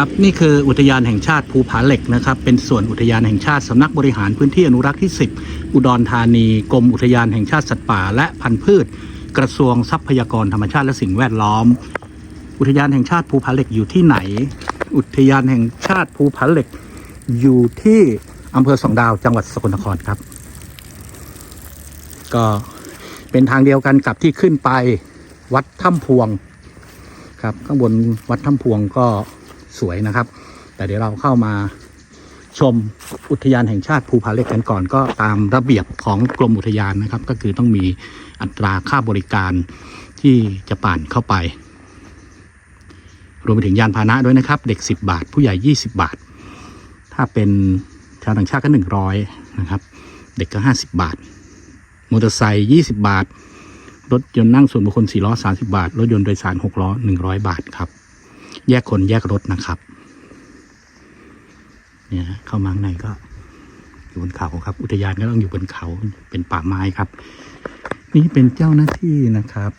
ครับนี่คืออุทยานแห่งชาติภูผาเหล็กนะครับเป็นส่วนอุทยานแห่งชาติสำนักบริหารพื้นที่อนุรักษ์ที่ 10 อุดรธานีกรมอุทยานแห่งชาติสัตว์ป่า และพันธุ์พืช กระทรวงทรัพยากรธรรมชาติและสิ่งแวดล้อม อุทยานแห่งชาติภูผาเหล็กอยู่ที่ไหน อุทยานแห่งชาติภูผาเหล็กอยู่ที่อำเภอสองดาวจังหวัดสกลนครครับ ก็เป็นทางเดียวกันกับที่ขึ้นไปวัดถ้ำพวงครับ ข้างบนวัดถ้ำพวงก็ สวยนะครับ แต่เดี๋ยวเราเข้ามาชมอุทยานแห่งชาติภูผาเหล็กกันก่อนก็ตามระเบียบของกรมอุทยานนะครับ ก็คือต้องมีอัตราค่าบริการที่จะป่านเข้าไป รวมไปถึงยานพาหนะด้วยนะครับ เด็ก 10 บาท ผู้ใหญ่ 20 บาท ถ้าเป็นชาวต่างชาติก็ 100 นะครับ เด็กก็ 50 บาท มอเตอร์ไซค์ 20 บาท รถยนต์นั่งส่วนบุคคล4ล้อ 30 บาท รถยนต์โดยสาร 6 ล้อ 100 บาทครับ แยกคนแยกรถนะครับเนี่ยฮะเข้ามาข้างในก็ อยู่บนเขาครับ อุทยานก็ต้องอยู่บนเขาเป็นป่าไม้ครับ นี่เป็นเจ้าหน้าที่นะครับ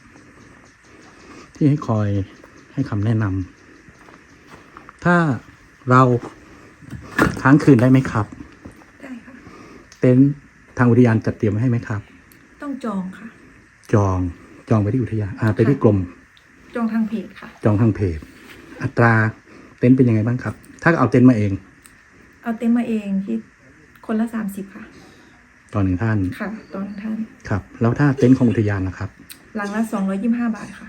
ที่ให้คอยให้คำแนะนำถ้าเราค้างคืนได้ไหมครับ ได้ค่ะ เต็นท์ทางอุทยานจัดเตรียมไว้ให้ไหมครับ ต้องจองค่ะ จองจองไปที่อุทยานอ่าไปที่กรมจองทางเพจค่ะ จองทางเพจ อัตราเต็นท์เป็นยังไงบ้างครับ ถ้าเอาเต็นท์มาเอง เอาเต็มมาเองที่คนละสามสิบค่ะ ต่อหนึ่งท่าน ค่ะตอนท่าน ครับ แล้วถ้าเต็นท์ของอุทยานนะครับ หลังละสองร้อยยี่สิบห้าบาทค่ะ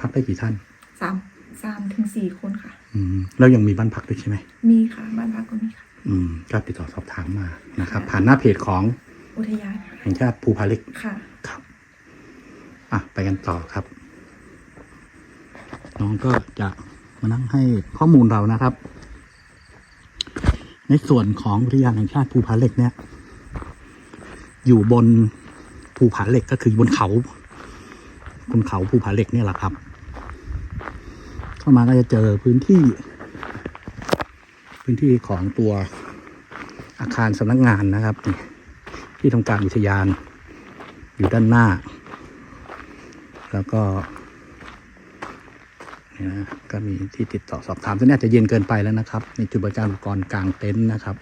พักได้กี่ท่านสามสามถึงสี่คนค่ะ อืมแล้วยังมีบ้านพักด้วยใช่ไหม มีค่ะ บ้านพักก็มีค่ะ อืมก็ติดต่อสอบถามมานะครับ ผ่านหน้าเพจของอุทยานค่ะแห่งชาติภูผาเหล็ก ค่ะ ครับ อะ ไปกันต่อครับ น้องก็จะ มานั่งให้ข้อมูลเรานะครับ ในส่วนของอุทยานแห่งชาติภูผาเหล็กเนี่ย อยู่บนภูผาเหล็กก็คือบนเขาบนเขาภูผาเหล็กเนี่ยแหละครับ เข้ามาก็จะเจอพื้นที่ พื้นที่ของตัวอาคารสำนักงานนะครับที่ทำการอุทยานอยู่ด้านหน้า แล้วก็ นะก็มีที่ติดต่อสอบถามตอนนี้จจะเย็นเกินไปแล้วนะครับในจุดบริการอุปกรณ์กลางเต็นท์นะครับ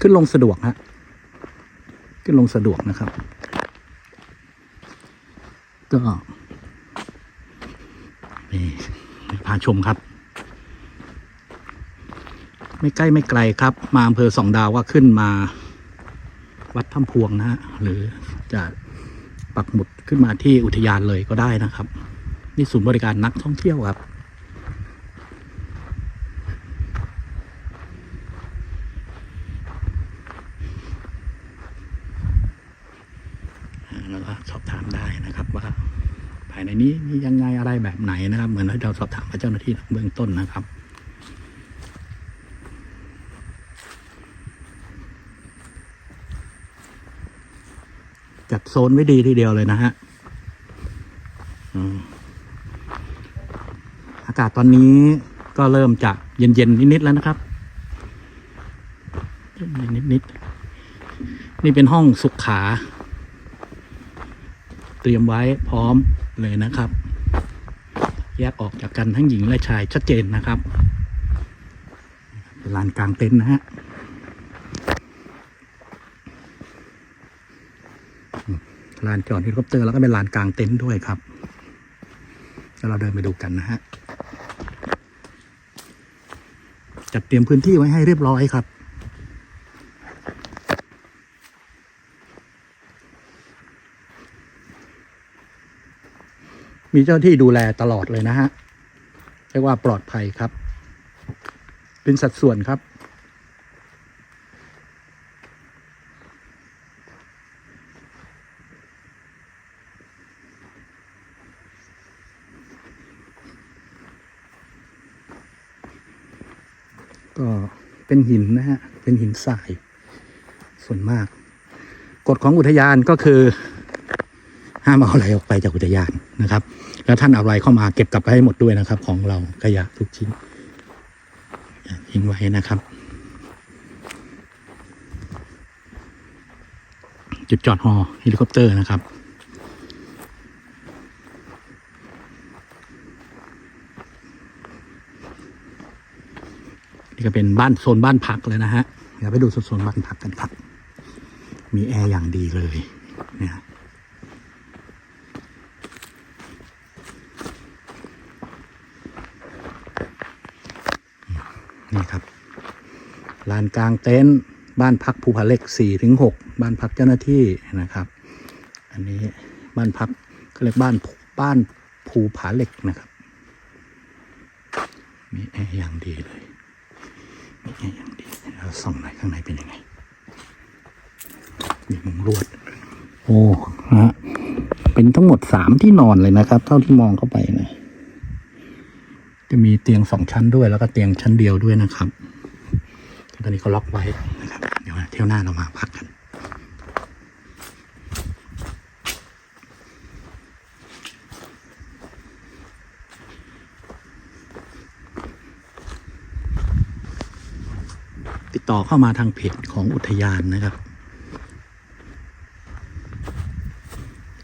ขึ้นลงสะดวกฮะ ขึ้นลงสะดวกนะครับ ก็นี่พาชมครับ ไม่ใกล้ไม่ไกลครับ มาอำเภอสองดาวก็ขึ้นมา วัดถ้ำพวงนะฮะหรือจะปักหมุดขึ้นมาที่อุทยานเลยก็ได้นะครับ นี่ศูนย์บริการนักท่องเที่ยวครับ แล้วก็สอบถามได้นะครับว่าภายในนี้มียังไงอะไรแบบไหนนะครับ เหมือนที่เราสอบถามกับเจ้าหน้าที่เบื้องต้นนะครับ จัดโซนไว้ดีทีเดียวเลยนะฮะอากาศตอนนี้ก็เริ่มจะเย็นๆนิดๆแล้วนะครับเย็นๆนิดๆนี่เป็นห้องสุขขา เตรียมไว้พร้อมเลยนะครับ แยกออกจากกันทั้งหญิงและชายชัดเจนนะครับเป็นลานกลางเต็นท์นะฮะอืม ลานจอดเฮลิคอปเตอร์แล้วก็เป็นลานกลางเต็นท์ด้วยครับแล้วเราเดินไปดูกันนะฮะจัดเตรียมพื้นที่ไว้ให้เรียบร้อยครับ มีเจ้าหน้าที่ดูแลตลอดเลยนะฮะเรียกว่าปลอดภัยครับ เป็นสัดส่วนครับ เป็นหินนะฮะ เป็นหินทรายส่วนมาก กฎของอุทยานก็คือ ห้ามเอาอะไรออกไปจากอุทยานนะครับ แล้วท่านเอาอะไรเข้ามาเก็บกลับไปให้หมดด้วยนะครับ ของเราขยะทุกชิ้นทิ้งไว้นะครับ จุดจอดฮอเฮลิคอปเตอร์นะครับ นี่ก็เป็นบ้านโซนบ้านพักเลยนะฮะเดี๋ยวไปดูโซนบ้านพักกันครับ มีแอร์อย่างดีเลยเนี่ยนี่ครับลานกลางเต็นท์บ้านพักภูผาเหล็กสี่ถึงหกบ้านพักเจ้าหน้าที่นะครับ อันนี้บ้านพักเขาเรียกบ้านบ้านภูผาเหล็กนะครับ มีแอร์อย่างดีเลย มีแอร์อย่างดีเรา ส่องหน่อยข้างในเป็นยังไงมีมุงลวด โอ้ฮะเป็นทั้งหมดสามที่นอนเลยนะครับ เท่าที่มองเข้าไปนะ จะมีเตียงสองชั้นด้วยแล้วก็เตียงชั้นเดียวด้วยนะครับตอนนี้เขาล็อกไว้นะครับ เดี๋ยวเที่ยวหน้าเรามาพักกัน ติดต่อเข้ามาทางเพจของอุทยานนะครับ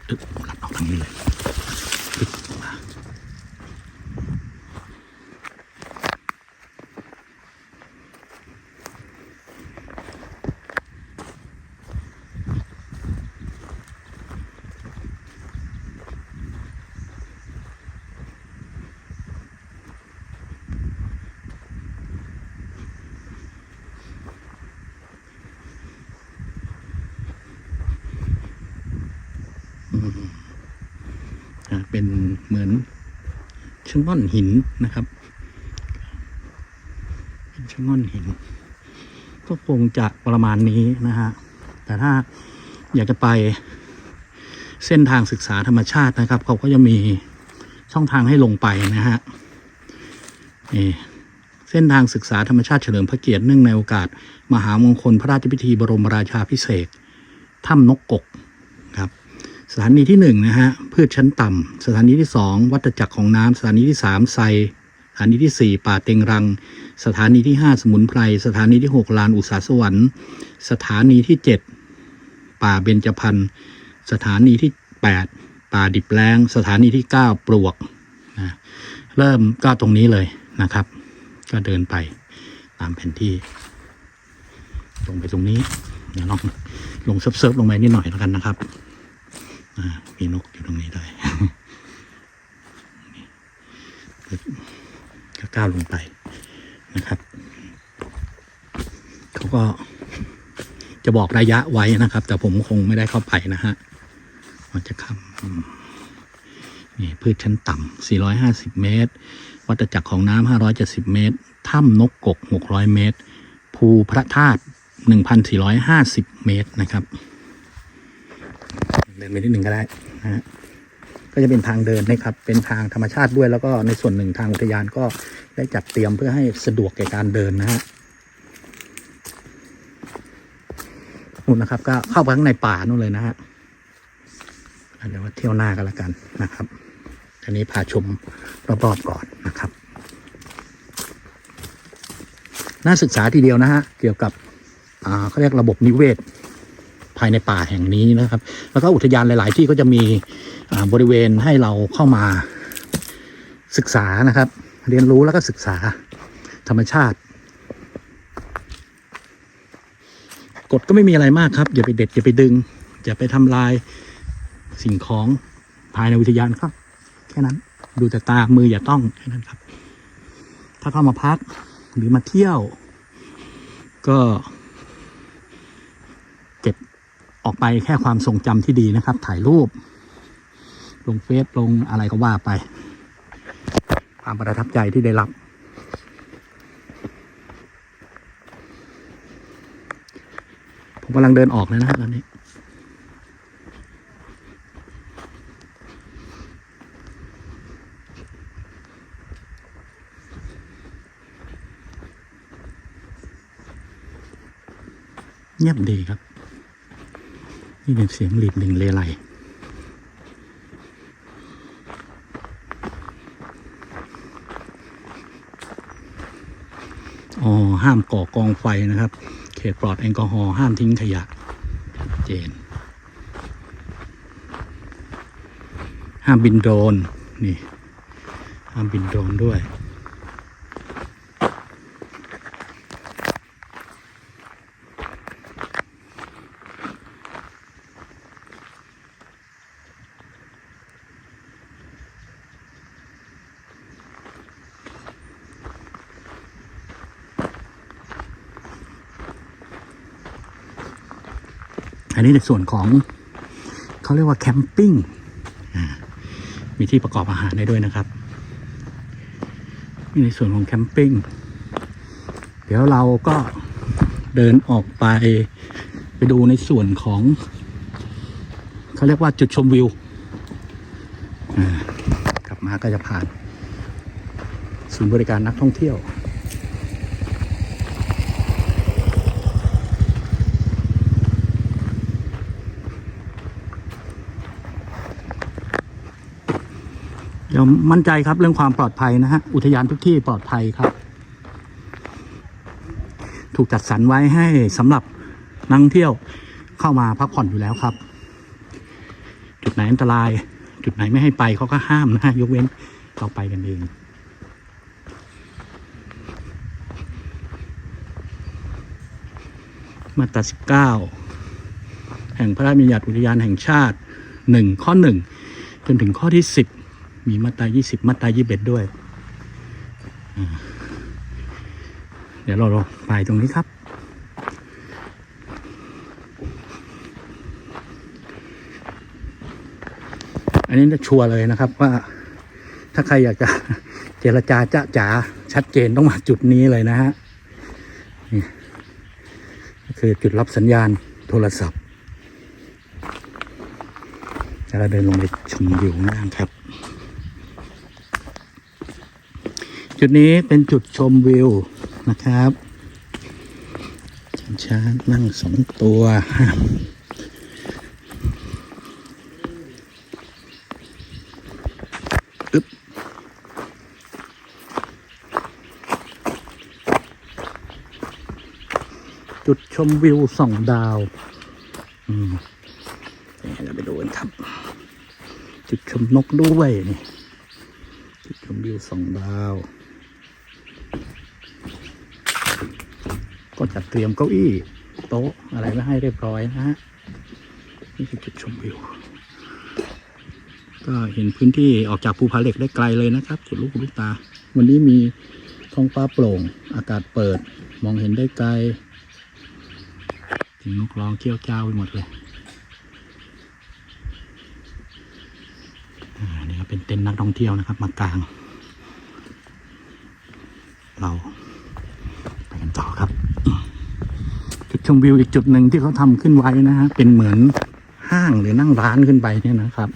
อึ๊บลัดออกทางนี้เลย เป็นเหมือนชะง่อนหินนะครับเป็นชะง่อนหิน ก็คงจะประมาณนี้นะฮะแต่ถ้าอยากจะไปเส้นทางศึกษาธรรมชาตินะครับ เขาก็จะมีช่องทางให้ลงไปนะฮะนี่เส้นทางศึกษาธรรมชาติเฉลิมพระเกียรติเนื่องในโอกาส มหามงคลพระราชพิธีบรมราชาพิเศษถ้ำนกกก ถานีที่หนึ่งนะฮะพืชชั้นต่ำสถานีที่สองวัฏจักรของน้ำสถานีที่สามไซสถานีที่สี่ป่าเต็งรัง สถานีที่ห้าสมุนไพร สถานีที่หกลานอุตสาสวรรค์ สถานีที่เจ็ดป่าเบญจพรรณสถานีที่แปดป่าดิบแล้งสถานีที่เก้าปลวกนะเริ่มก็ตรงนี้เลยนะครับ ก็เดินไปตามแผนที่ ลงไปตรงนี้เดี๋ยวลองลงเซิร์ฟๆลงไปนิดหน่อยแล้วกันนะครับ มีนกอยู่ตรงนี้ด้วยก็ก้าวลงไปนะครับเขาก็จะบอกระยะไว้นะครับ แต่ผมคงไม่ได้เข้าไปนะฮะมันจะคำอืมนี่พืชชั้นต่ำ 450 เมตร วัฏจักรของน้ำ 570 เมตร ถ้ำนกกก 600 เมตร ภูพระธาตุ 1,450 เมตรนะครับ นไปนิดหนึ่งก็ได้นะฮะก็จะเป็นทางเดินนะครับ เป็นทางธรรมชาติด้วยแล้วก็ในส่วนหนึ่งทางอุทยานก็ได้จัดเตรียมเพื่อให้สะดวกแก่การเดินนะฮะนู่นนะครับ ก็เข้าไปข้างในป่านู่นเลยนะฮะเดี๋ยวว่าเที่ยวหน้ากันละกันนะครับอันนี้พาชมรอบๆก่อนนะครับ น่าศึกษาทีเดียวนะฮะเกี่ยวกับอ่าเขาเรียกระบบนิเวศ ภายในป่าแห่งนี้นะครับ แล้วก็อุทยานหลาย ๆ ที่ก็จะมีบริเวณให้เราเข้ามาศึกษานะครับ เรียนรู้แล้วก็ศึกษาธรรมชาติกฎก็ไม่มีอะไรมากครับ อย่าไปเด็ด อย่าไปดึง อย่าไปทำลายสิ่งของภายในอุทยานครับ แค่นั้นดูแต่ตามืออย่าต้องแค่นั้นครับ ถ้าเข้ามาพักหรือมาเที่ยว ก็ ออกไปแค่ความทรงจำที่ดีนะครับ ถ่ายรูป ลงเฟซลงอะไรก็ว่าไป ความประทับใจที่ได้รับ ผมกำลังเดินออกเลยนะฮะตอนนี้เงียบดีครับ นี่เป็นเสียงหลีดหนึ่งเลไลอ๋อห้ามก่อกองไฟนะครับ เขตปลอดแอลกอฮอล์ห้ามทิ้งขยะเจน ห้ามบินโดรนนี่ ห้ามบินโดรนด้วย อันนี้ในส่วนของเขาเรียกว่าแคมปิ้งมีที่ประกอบอาหารได้ด้วยนะครับนี่ในส่วนของแคมปิ้งเดี๋ยวเราก็เดินออกไปไปดูในส่วนของเขาเรียกว่าจุดชมวิวกลับมาก็จะผ่านศูนย์บริการนักท่องเที่ยว ดี๋ยวมั่นใจครับเรื่องความปลอดภัยนะฮะอุทยานทุกที่ปลอดภัยครับ ถูกจัดสรรไว้ให้สำหรับนักท่องเที่ยวเข้ามาพักผ่อนอยู่แล้วครับ จุดไหนอันตราย จุดไหนไม่ให้ไปเขาก็ห้ามนะฮะยกเว้นเราไปกันเองมาตราสิบเก้าแห่งพระราชบัญญัติอุทยานแห่งชาติหนึ่งข้อหนึ่งจนถึงข้อที่สิบ มีมาตรายี่สิบมาตรายี่สิบเอ็ดด้วย เดี๋ยวเราลงไปตรงนี้ครับ อันนี้จะชัวร์เลยนะครับว่า ถ้าใครอยากจะเจรจาจ้าจ๋าชัดเจนต้องมาจุดนี้เลยนะฮะนี่คือจุดรับสัญญาณโทรศัพท์แล้วเราเดินลงไปชมวิวข้างล่างครับ จุดนี้เป็นจุดชมวิวนะครับช้างนั่งสองตัวอึ๊บจุดชมวิวสองดาวอืมเดี๋ยวเราไปดูกันครับ จุดชมนกด้วยนี่จุดชมวิวสองดาว ก็จัดเต รียมเก้าอี้โต๊ะอะไรไว้ให้เรียบร้อยนะฮะนี่คือจุดชมวิว ก็เห็นพื้นที่ออกจากภูผาเหล็กได้ไกลเลยนะครับสุดลูกลูกตา วันนี้มีท้องฟ้าโปร่ง อากาศเปิด มองเห็นได้ไกลถึงนกร้องเกี้ยวเจ้าไปหมดเลยอ่านี่ก็เป็นเต็นท์นักท่องเที่ยวนะครับมากลาง เราไปกันต่อครับ ชมวิวอีกจุดหนึ่งที่เขาทำขึ้นไว้นะฮะเป็นเหมือนห้างหรือนั่งร้านขึ้นไปเนี่ยนะครับ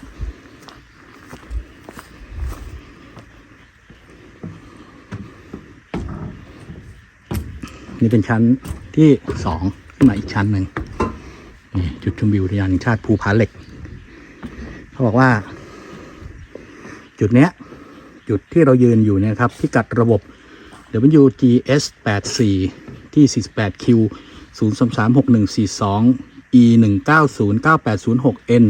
นี่เป็นชั้นที่สองขึ้นมาอีกชั้นหนึ่งนี่จุดชมวิวอุทยานแห่งชาติภูผาเหล็ก เขาบอกว่า จุดเนี้ย จุดที่เรายืนอยู่เนี่ยครับพิกัดระบบ WGS 84ที่ 48Q 0336142 E 1909806 N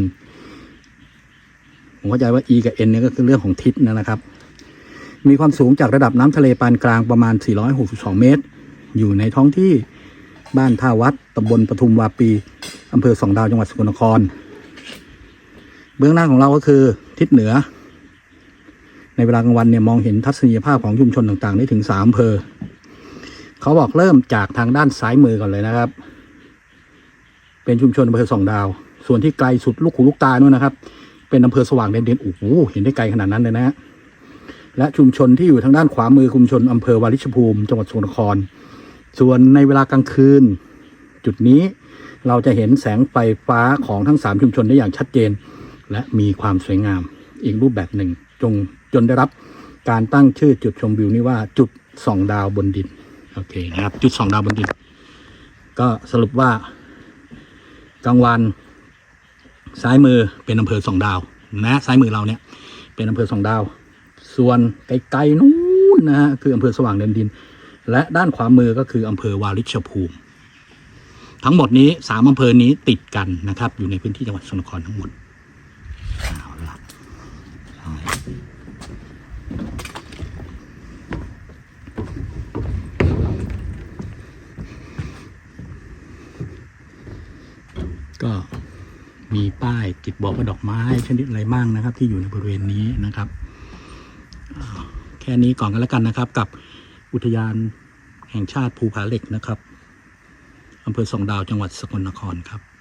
ผมเข้าใจว่า E กับ N เนี่ยก็คือเรื่องของทิศนะครับ มีความสูงจากระดับน้ำทะเลปานกลางประมาณ 462 เมตร อยู่ในท้องที่บ้านท่าวัดตำบลปทุมวาปีอำเภอสองดาวจังหวัดสกลนคร เบื้องหน้าของเราก็คือทิศเหนือ ในเวลากลางวันเนี่ยมองเห็นทัศนียภาพของชุมชนต่างๆ ได้ถึงสามอำเภอ เขาบอกเริ่มจากทางด้านซ้ายมือก่อนเลยนะครับ เป็นชุมชนอำเภอสองดาว ส่วนที่ไกลสุดลูกหูลูกตานู่นนะครับ เป็นอำเภอสว่างแดนเด่นโอ้โหเห็นได้ไกลขนาดนั้นเลยนะฮะและชุมชนที่อยู่ทางด้านขวามือชุมชนอำเภอวาริชภูมิ จังหวัดสกลนคร ส่วนในเวลากลางคืน จุดนี้เราจะเห็นแสงไฟฟ้าของทั้งสามชุมชนได้อย่างชัดเจน และมีความสวยงามอีกรูปแบบหนึ่ง จงจนได้รับการตั้งชื่อจุดชมวิวนี้ว่าจุดสองดาวบนดิน โอเคนะครับ จุดสองดาวบนดิน ก็สรุปว่ากลางวัน ซ้ายมือเป็นอำเภอสองดาว นะซ้ายมือเราเนี่ย เป็นอำเภอสองดาว ส่วนไกลๆนู้นนะฮะคืออำเภอสว่างแดนดิน และด้านขวามือก็คืออำเภอวาริชภูมิ ทั้งหมดนี้สามอำเภอนี้ติดกันนะครับ อยู่ในพื้นที่จังหวัดสกลนครทั้งหมดเอาละ ก็มีป้ายติดบอกว่าดอกไม้ชนิดอะไรบ้างนะครับ ที่อยู่ในบริเวณนี้นะครับ แค่นี้ก่อนกันแล้วกันนะครับ กับอุทยานแห่งชาติภูผาเหล็กนะครับอำเภอสองดาวจังหวัดสกลนครครับ